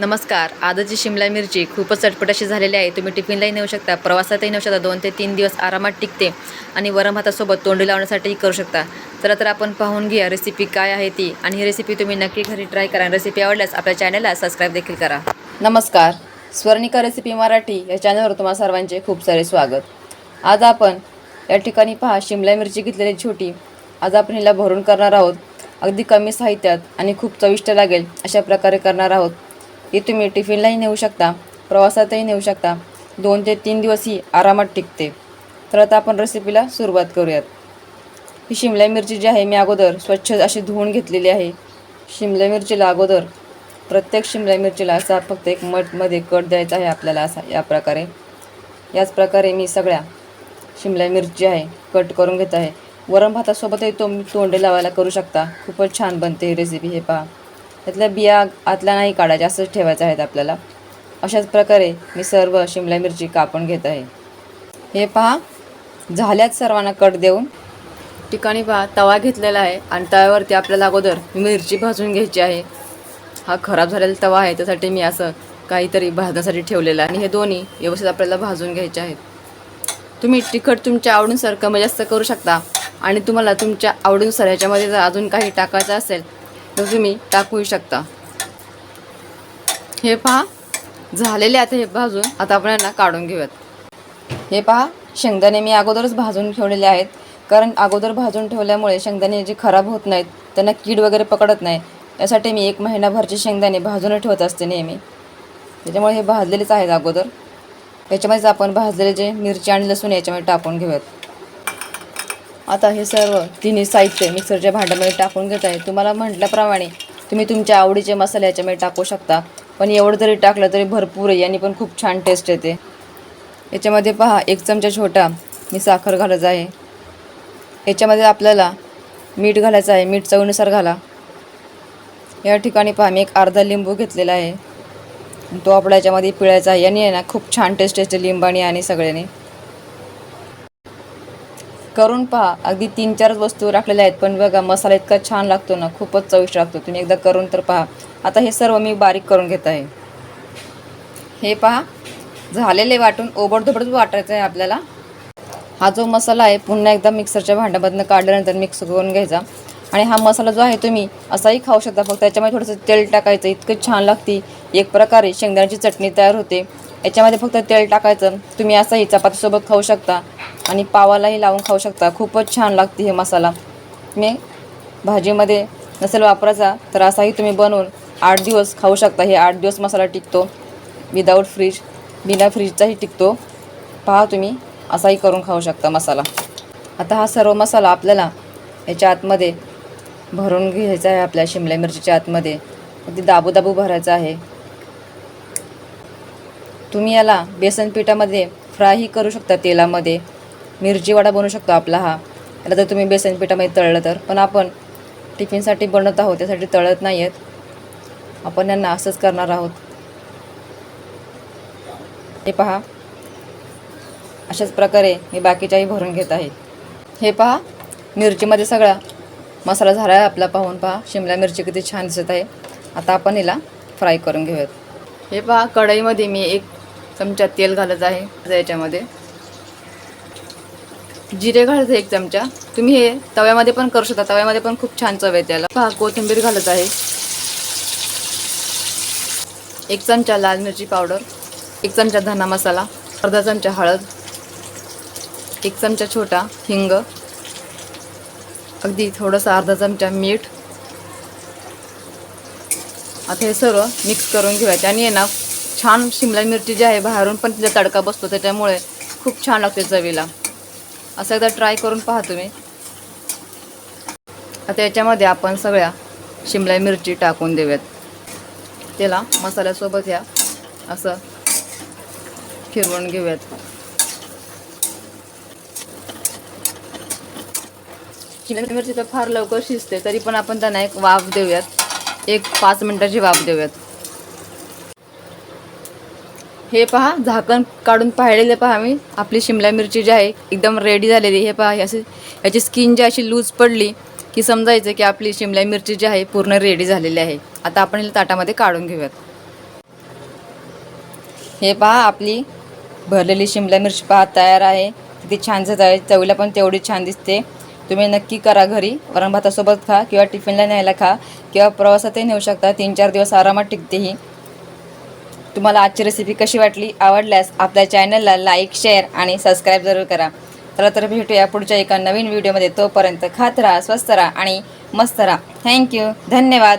नमस्कार. आजची शिमला मिरची खूपच चटपट अशी झालेली आहे. तुम्ही टिफिनलाही नेऊ शकता प्रवासातही नेऊ शकता. दोन ते तीन दिवस आरामात टिकते आणि वरम हातासोबत तोंडी लावण्यासाठीही करू शकता. चला तर आपण पाहून घ्या रेसिपी काय आहे ती आणि ही रेसिपी तुम्ही नक्की घरी ट्राय करा रेसिपी आवडल्यास आपल्या चॅनलला सबस्क्राईब देखील करा. नमस्कार. स्वर्णिका रेसिपी मराठी या चॅनलवर तुम्हाला सर्वांचे खूप सारे स्वागत. आज आपण या ठिकाणी पहा शिमला मिरची घेतलेली छोटी. आज आपण हिला भरून करणार आहोत. अगदी कमी साहित्यात आणि खूप चविष्ट लागेल अशा प्रकारे करणार आहोत. ही तुम्ही टिफिनलाही नेऊ शकता प्रवासातही नेऊ शकता. दोन ते तीन दिवस ही आरामात टिकते. तर आता आपण रेसिपीला सुरुवात करूयात. ही शिमला मिरची जी आहे मी अगोदर स्वच्छ अशी धुवून घेतलेली आहे. शिमला मिरचीला अगोदर प्रत्येक शिमला मिरचीला असा फक्त एक मठमध्ये कट द्यायचा आहे आपल्याला असा या प्रकारे. याच प्रकारे मी सगळ्या शिमला मिरची आहे कट करून घेत आहे. वरण भातासोबतही तो तोंडे लावायला करू शकता. खूपच छान बनते ही रेसिपी हे पहा. त्यातल्या बिया आतल्या नाही काढायच्या असंच ठेवायचं आहेत आपल्याला. अशाच प्रकारे मी सर्व शिमला मिरची कापून घेत आहे. हे पहा झाल्याच सर्वांना कट देऊन. ठिकाणी पहा तवा घेतलेला आहे आणि तव्यावरती आपल्याला अगोदर मिरची भाजून घ्यायची आहे. हा खराब झालेला तवा आहे त्यासाठी मी असं काहीतरी भाजण्यासाठी ठेवलेलं आहे. आणि हे दोन्ही व्यवस्थित आपल्याला भाजून घ्यायचे आहेत. तुम्ही तिखट तुमच्या आवडीनुसार कमी जास्त करू शकता. आणि तुम्हाला तुमच्या आवडीनुसार ह्याच्यामध्ये जर अजून काही टाकायचं असेल तर तुम्ही टाकूही शकता. हे पहा झालेले आता हे भाजून आता आपण यांना काढून घेऊयात. हे पहा शेंगदाणे मी अगोदरच भाजून ठेवलेले आहेत. कारण अगोदर भाजून ठेवल्यामुळे शेंगदाणे जे खराब होत नाहीत त्यांना कीड वगैरे पकडत नाही. यासाठी मी एक महिनाभरचे शेंगदाणे भाजून ठेवत असते नेहमी. त्याच्यामुळे हे भाजलेलेच आहेत अगोदर. याच्यामध्येच आपण भाजलेले जे मिरची आणि लसूण याच्यामध्ये टाकून घेऊयात. आता हे सर्व तिन्ही साहित्य मिक्सरच्या भांड्यामध्ये टाकून घेत आहे. तुम्हाला म्हटल्याप्रमाणे तुम्ही तुमच्या आवडीचे मसाले याच्यामध्ये टाकू शकता. पण एवढं जरी टाकलं तरी भरपूर आहे. यांनी पण खूप छान टेस्ट येते. याच्यामध्ये पहा एक चमचा छोटा मी साखर घालत आहे. याच्यामध्ये आपल्याला मीठ घालायचं आहे. मीठ चवीनुसार घाला. या ठिकाणी पहा मी एक अर्धा लिंबू घेतलेला आहे. तो आपला याच्यामध्ये पिळायचा आहे. याने आहे ना खूप छान टेस्ट येते लिंबाने आणि सगळ्यांनी. करून पहा. अगदी तीन चारच वस्तू राखलेल्या आहेत पण बघा मसाला इतका छान लागतो ना खूपच चविष्ट लागतो. तुम्ही एकदा करून तर पहा. आता हे सर्व मी बारीक करून घेत आहे. हे पहा. झालेले वाटून ओबडधोबडच वाटायचं आहे आपल्याला. हा जो मसाला आहे पुन्हा एकदा मिक्सरच्या भांड्यामधनं काढल्यानंतर मिक्स करून घ्यायचा. आणि हा मसाला जो आहे तुम्ही असाही खाऊ शकता. फक्त त्याच्यामध्ये थोडंसं तेल टाकायचं इतकं छान लागते. एक प्रकारे शेंगदाण्याची चटणी तयार होते. याच्यामध्ये फक्त तेल टाकायचं. तुम्ही असाही चपातीसोबत खाऊ शकता. आणि पावालाही लावून खाऊ शकता. खूपच छान लागते हे मसाला. मी भाजीमध्ये नसेल वापरायचा तर असाही तुम्ही बनवून आठ दिवस खाऊ शकता. हे आठ दिवस मसाला टिकतो. विदाऊट फ्रीज बिना फ्रीजचाही टिकतो. पहा तुम्ही असाही करून खाऊ शकता मसाला. आता हा सर्व मसाला आपल्याला याच्या आतमध्ये भरून घ्यायचा आहे आपल्या शिमला मिरचीच्या आतमध्ये. अगदी दाबू दाबू भरायचा आहे. तुम्ही याला बेसन पिठामध्ये फ्रायही करू शकता तेलामध्ये. मिरची वडा बनवू शकतो आपला हा. याला जर तुम्ही बेसन पिठामध्ये तळलं तर. पण आपण टिफिनसाठी बनवत आहोत त्यासाठी तळत नाही आहेत. आपण यांना असंच करणार आहोत. हे पहा. अशाच प्रकारे मी बाकीच्याही भरून घेत आहे. हे पहा. मिरचीमध्ये सगळा मसाला झाला आहे आपला. पाहून पहा. शिमला मिरची किती छान दिसत आहे. आता आपण हिला फ्राय करून घेऊयात. हे पहा. कढईमध्ये मी एक चमचा तेल घालत आहे. याच्यामध्ये जिरे घालत एक चमचा. तुम्ही हे तव्यामध्ये पण करू शकता. तव्यामध्ये पण खूप छान चव येते त्याला पहा कोथिंबीर घालत आहे. एक चमचा लाल मिरची पावडर एक चमचा धना मसाला अर्धा चमचा हळद एक चमचा छोटा हिंग अगदी थोडंसं अर्धा चमचा मीठ. आता हे सर्व मिक्स करून घेऊया आणि आहे ना छान शिमला मिरची जी आहे बाहेरून पण तिचा तडका बसतो त्याच्यामुळे खूप छान लागते चवीला. असं एकदा ट्राय करून पहा तुम्ही. आता याच्यामध्ये आपण सगळ्या शिमला मिरची टाकून देऊयात. त्याला मसाल्यासोबत या असं फिरवून घेऊयात. शिमला मिरची तर फार लवकर शिजते तरी पण आपण त्यांना एक वाफ देऊयात. एक पाच मिनटाची वाफ देऊयात. हे पहा झाकण काढून पाहिलेले पहा मी आपली शिमला मिरची जी आहे एकदम रेडी झालेली हे पहा अशी याची स्किन जी अशी लूज पडली की समजायचं की आपली शिमला मिरची जी आहे पूर्ण रेडी झालेली आहे. आता आपण ताटामध्ये काढून घेऊयात. हे पहा आपली भरलेली शिमला मिरची पहा तयार आहे. किती छान आहे चवीला पण तेवढी छान दिसते. तुम्ही नक्की करा घरी. वरण भातासोबत खा किंवा टिफिनला न्यायला खा किंवा प्रवासातही नेऊ शकता. तीन चार दिवस आरामात टिकते ही. तुम्हाला आजची रेसिपी कशी वाटली आवडल्यास आपल्या चॅनलला लाईक शेअर आणि सबस्क्राईब जरूर करा. चला तर भेटूया पुढच्या एका नवीन व्हिडिओमध्ये तोपर्यंत खात राहा स्वस्त राहा आणि मस्त राहा. थँक्यू धन्यवाद.